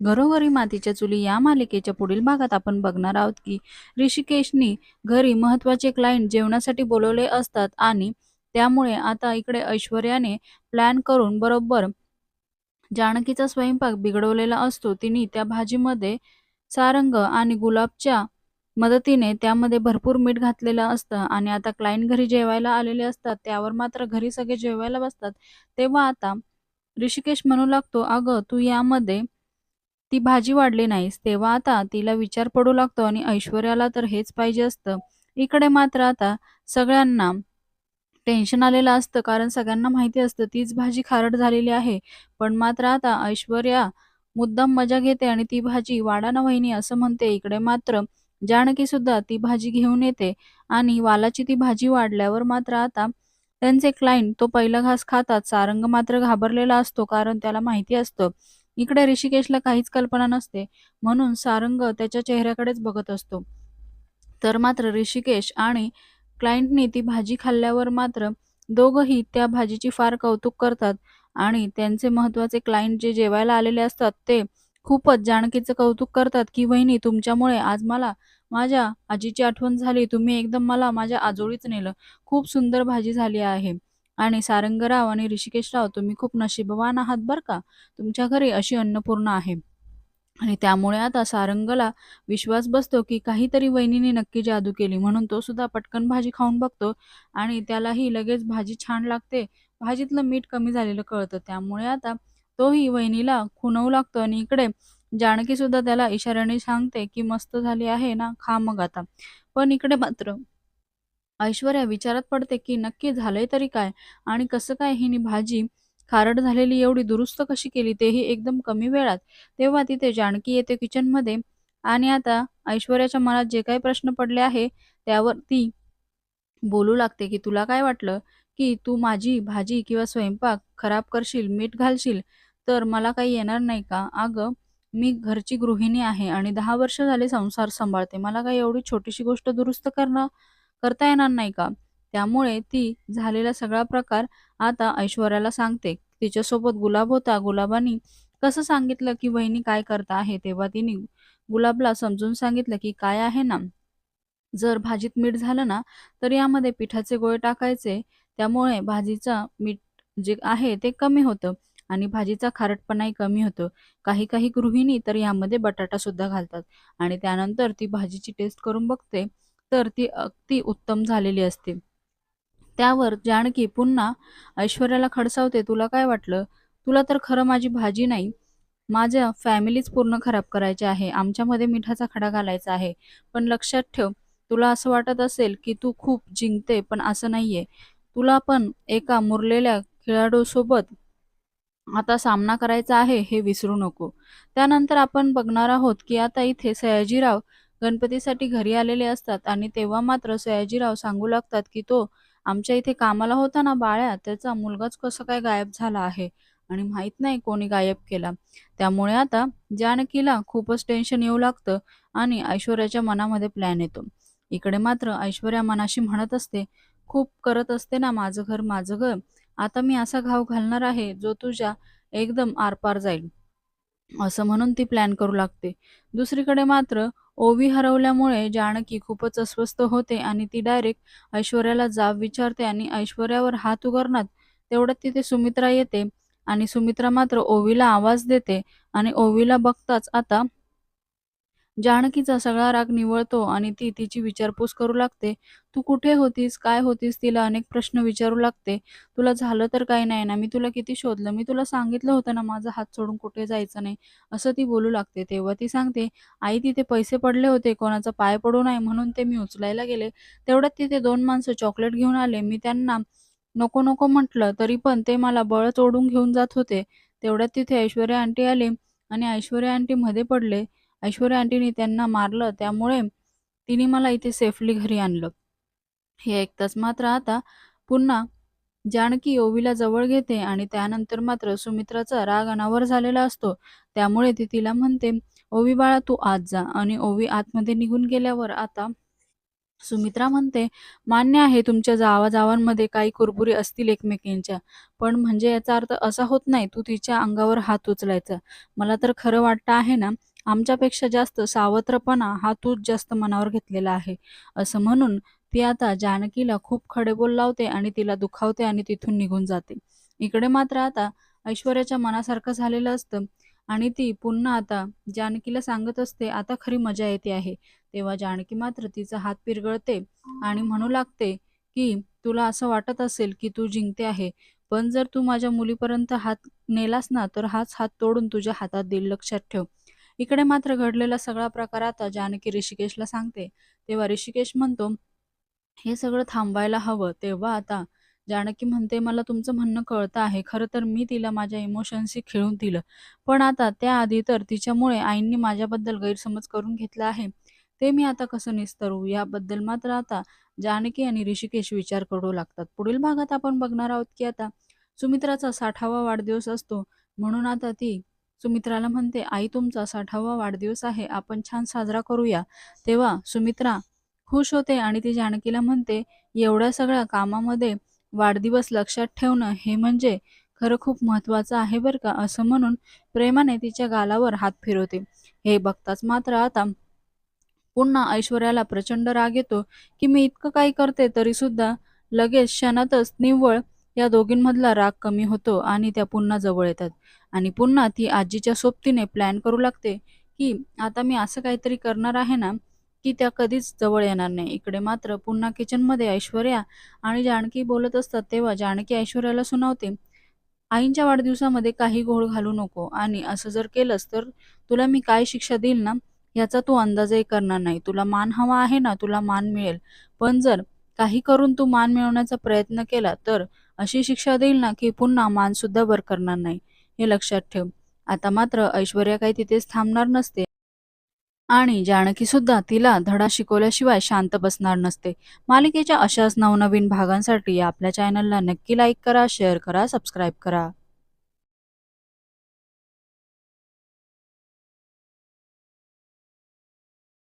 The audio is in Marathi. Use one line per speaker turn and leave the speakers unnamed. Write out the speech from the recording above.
घरोघरी मातीच्या चुली या मालिकेच्या पुढील भागात आपण बघणार आहोत की ऋषिकेशनी घरी महत्त्वाचे क्लायंट जेवणासाठी बोलवले असतात आणि त्यामुळे आता इकडे ऐश्वर्याने प्लॅन करून बरोबर जानकीचा स्वयंपाक बिघडवलेला असतो. तिने त्या भाजीमध्ये सारंग आणि गुलाबच्या मदतीने त्यामध्ये भरपूर मीठ घातलेलं असतं आणि आता क्लायंट घरी जेवायला आलेले असतात. त्यावर मात्र घरी सगळे जेवायला बसतात. तेव्हा आता ऋषिकेश म्हणू लागतो अगं तू यामध्ये ती भाजी वाढली नाहीस तेव्हा आता तिला विचार पडू लागतो आणि ऐश्वर्याला तर हेच पाहिजे असतं. इकडे मात्र आता सगळ्यांना टेन्शन आलेलं असतं कारण सगळ्यांना माहिती असतं तीच भाजी खारट झालेली आहे. पण मात्र आता ऐश्वर्या मुद्दाम मजा घेते आणि ती भाजी वाडाना वहिनी असं म्हणते. इकडे मात्र जानकी सुद्धा ती भाजी घेऊन येते आणि वालाची ती भाजी वाढल्यावर मात्र आता त्यांचे क्लायंट तो पहिला घास खातात. सारंग मात्र घाबरलेला असतो कारण त्याला माहिती असतं इकडे ऋषिकेशला काहीच कल्पना नसते. म्हणून सारंग त्याच्या चेहऱ्याकडेच बघत असतो. तर मात्र ऋषिकेश आणि क्लायंटने ती भाजी खाल्ल्यावर मात्र दोघंही त्या भाजीची फार कौतुक करतात आणि त्यांचे महत्त्वाचे क्लायंट जे जेवायला आलेले असतात ते खूपच जानकीचं कौतुक करतात की वहिनी तुमच्यामुळे आज मला माझ्या आजीची आठवण झाली. तुम्ही एकदम मला माझ्या आजोळीच नेलं. खूप सुंदर भाजी झाली आहे. आणि सारंगराव आणि ऋषिकेशराव तुम्ही खूप नशीबवान आहात बरं का. तुमच्या घरी अशी अन्नपूर्णा आहे. आणि त्यामुळे आता सारंगला विश्वास बसतो की काहीतरी वहिनीने नक्की जादू केली म्हणून तो सुद्धा पटकन भाजी खाऊन बघतो आणि त्यालाही लगेच भाजी छान लागते. भाजीतलं मीठ कमी झालेलं कळतं. त्यामुळे आता तोही वहिनीला खुणवू लागतो आणि इकडे जानकी सुद्धा त्याला इशाऱ्याने सांगते की मस्त झाली आहे ना खा मग आता. पण इकडे मात्र ऐश्वर्या विचारात पडते की नक्की झालंय तरी काय? आणि कसं काय हिने भाजी खारट झालेली एवढी दुरुस्त कशी केली? तेही एकदम कमी वेळात. तेव्हा तिथे जानकी येते किचनमध्ये आणि आता ऐश्वर्याच्या मनात जे काही प्रश्न पडले आहे त्यावर ती बोलू लागते की तुला काय वाटलं की तू माझी भाजी किंवा स्वयंपाक खराब करशील मीठ घालशील? तर मला काही येणार नाही का? अगं मी घरची गृहिणी आहे आणि दहा वर्ष झाले संसार सांभाळते. मला काही एवढी छोटीशी गोष्ट दुरुस्त करणं करता येणार नाही का? त्यामुळे ती झालेला सगळा प्रकार आता ऐश्वर्याला सांगते. तिच्यासोबत गुलाब होता. गुलाबानी कसं सांगितलं की वहिनी काय करता आहे तेव्हा तिने गुलाबला समजून सांगितलं की काय आहे ना? जर भाजीत मीठ झालं ना तर यामध्ये पिठाचे गोळे टाकायचे. त्यामुळे भाजीचा मीठ जे आहे ते कमी होतं आणि भाजीचा खारटपणाही कमी होतो. काही काही गृहिणी तर यामध्ये बटाटा सुद्धा घालतात आणि त्यानंतर ती भाजीची टेस्ट करून बघते. तर ती अगदी उत्तम झालेली असते. त्यावर जानकी पुन्हा ऐश्वर्याला खडसावते तुला काय वाटलं? तुला तर खरं माझी भाजी नाही. माझ्या फॅमिलीच पूर्ण खराब करायची आहे. आमच्यामध्ये मिठाचा खडा घालायचा आहे. पण लक्षात ठेव तुला असं वाटत असेल की तू खूप जिंकते पण असं नाहीये. तुला पण एका मुरलेल्या खेळाडूसोबत आता सामना करायचा आहे हे विसरू नको. त्यानंतर आपण बघणार आहोत की आता इथे सयाजीराव गणपतीसाठी घरी आलेले असतात आणि तेव्हा मात्र सयाजीराव सांगू लागतात की तो आमच्या इथे कामाला होता ना बाळ्या त्याचा मुलगाच कसं काय गायब झाला आहे? आणि माहीत नाही कोणी गायब केला. त्यामुळे आता जानकीला खूपच टेन्शन येऊ लागतं आणि ऐश्वर्याच्या मनामध्ये प्लॅन येतो. इकडे मात्र ऐश्वर्या मनाशी म्हणत असते खूप करत असते ना माझं घर माझं घर. आता मी असा घाव घालणार आहे जो तुझ्या एकदम आरपार जाईल. असं म्हणून ती प्लॅन करू लागते. दुसरीकडे मात्र ओवी हरवल्यामुळे जानकी खूपच अस्वस्थ होते आणि ती डायरेक्ट ऐश्वर्याला जाब विचारते आणि ऐश्वर्यावर हात उगारणार तेवढ्यात तिथे सुमित्रा येते आणि सुमित्रा मात्र ओवीला आवाज देते आणि ओवीला बघताच आता जानकीचा सगळा राग निवळतो आणि ती तिची विचारपूस करू लागते. तू कुठे होतीस? काय होतीस? तिला अनेक प्रश्न विचारू लागते. तुला झालं तर काही नाही ना. मी तुला किती शोधलं? मी तुला सांगितलं होतं ना माझा हात सोडून कुठे जायचं नाही. असं ती बोलू लागते. तेव्हा ती सांगते आई तिथे पैसे पडले होते. कोणाचा पाय पडू नये म्हणून ते मी उचलायला गेले. तेवढ्यात तिथे दोन माणसं चॉकलेट घेऊन आले. मी त्यांना नको नको म्हटलं तरी पण ते मला बळच ओढून घेऊन जात होते. तेवढ्यात तिथे ऐश्वर्या आंटी आले आणि ऐश्वर्या आंटी मध्ये पडले. ऐश्वर्या आंटीने त्यांना मारलं त्यामुळे तिने मला इथे सेफली घरी आणलं. हे ऐकताच मात्र आता पुन्हा जानकी ओवीला जवळ घेते आणि त्यानंतर मात्र सुमित्राचा राग अनावर झालेला असतो. त्यामुळे ती तिला म्हणते ओवी बाळा तू आत जा. आणि ओवी आतमध्ये निघून गेल्यावर आता सुमित्रा म्हणते, "मान्य आहे तुमच्या जावाजावांमध्ये काही कुरबुरी असतील एकमेकींच्या, पण म्हणजे याचा अर्थ असा होत नाही तू तिच्या अंगावर हात उचलायचा. मला तर खरं वाटतं आहे ना, आमच्यापेक्षा जास्त सावत्रपणा हा तूच जास्त मनावर घेतलेला आहे." असं म्हणून ती आता जानकीला खूप खडे बोल लावते आणि तिला दुखावते आणि तिथून निघून जाते. इकडे मात्र आता ऐश्वर्याच्या मनासारखं झालेलं असतं आणि ती पुन्हा आता जानकीला सांगत असते, "आता खरी मजा येते आहे." तेव्हा जानकी मात्र तिचा हात पिरगळते आणि म्हणू लागते, की "तुला असं वाटत असेल, की तू जिंकते आहे, पण जर तू माझ्या मुलीपर्यंत हात नेलास ना, तर हाच हात तोडून तुझ्या हातात देईल, लक्षात ठेव." इकडे मात्र घडलेला सगळा प्रकार आता जानकी ऋषिकेशला सांगते. तेव्हा ऋषिकेश म्हणतो, "हे सगळं थांबायला हवं." तेव्हा आता जानकी म्हणते, "मला तुमचं म्हणणं कळतं आहे. खरं तर मी तिला माझ्या इमोशन्सशी खेळून दिलं. पण आता त्याआधी तर तिच्यामुळे आईंनी माझ्याबद्दल गैरसमज करून घेतला आहे. ते मी आता कसं निस्तरू?" याबद्दल मात्र आता जानकी आणि ऋषिकेश विचार करू लागतात. पुढील भागात आपण बघणार आहोत, की आता सुमित्राचा 60वा वाढदिवस असतो. म्हणून आता ती सुमित्राला म्हणते, "आई तुमचा 60वा वाढदिवस आहे. आपण छान साजरा करूया." तेव्हा सुमित्रा खुश होते आणि ती जानकीला म्हणते, "एवढ्या सगळ्या कामामध्ये वाढदिवस लक्षात ठेवणं हे म्हणजे खरं खूप महत्त्वाचं आहे बरं का." असं म्हणून प्रेमाने तिच्या गालावर हात फिरवते. हे बघताच मात्र आता पुन्हा ऐश्वर्याला प्रचंड राग येतो, की मी इतकं काही करते तरी सुद्धा लगेच क्षणातच निव्वळ या दोघींमधला राग कमी होतो आणि त्या पुन्हा जवळ येतात आणि पुन्हा ती आजीच्या सोबतीने प्लॅन करू लागते, की आता मी असं काहीतरी करणार आहे ना, की त्या कधीच जवळ येणार नाही. इकडे मात्र पुन्हा किचनमध्ये ऐश्वर्या आणि जानकी बोलत असतात. तेव्हा जानकी ऐश्वर्याला सुनावते, "आईंच्या वाढदिवसामध्ये काही घोळ घालू नको आणि असं जर केलंस तर तुला मी काय शिक्षा देईल ना, याचा तू अंदाजही करणार नाही. तुला मान हवा आहे ना, तुला मान मिळेल. पण जर काही करून तू मान मिळवण्याचा प्रयत्न केला, तर अशी शिक्षा देईल ना, की पुन्हा मान सुद्धा वर करणार नाही. हे लक्षात ठेव." आता मात्र ऐश्वर्या काही तिथेच थांबणार नसते आणि जानकी सुद्धा तिला धडा शिकवल्याशिवाय शांत बसणार नसते. मालिकेच्या अशाच नवनवीन भागांसाठी आपल्या चॅनलला नक्की लाईक करा, शेअर करा, सबस्क्राईब करा.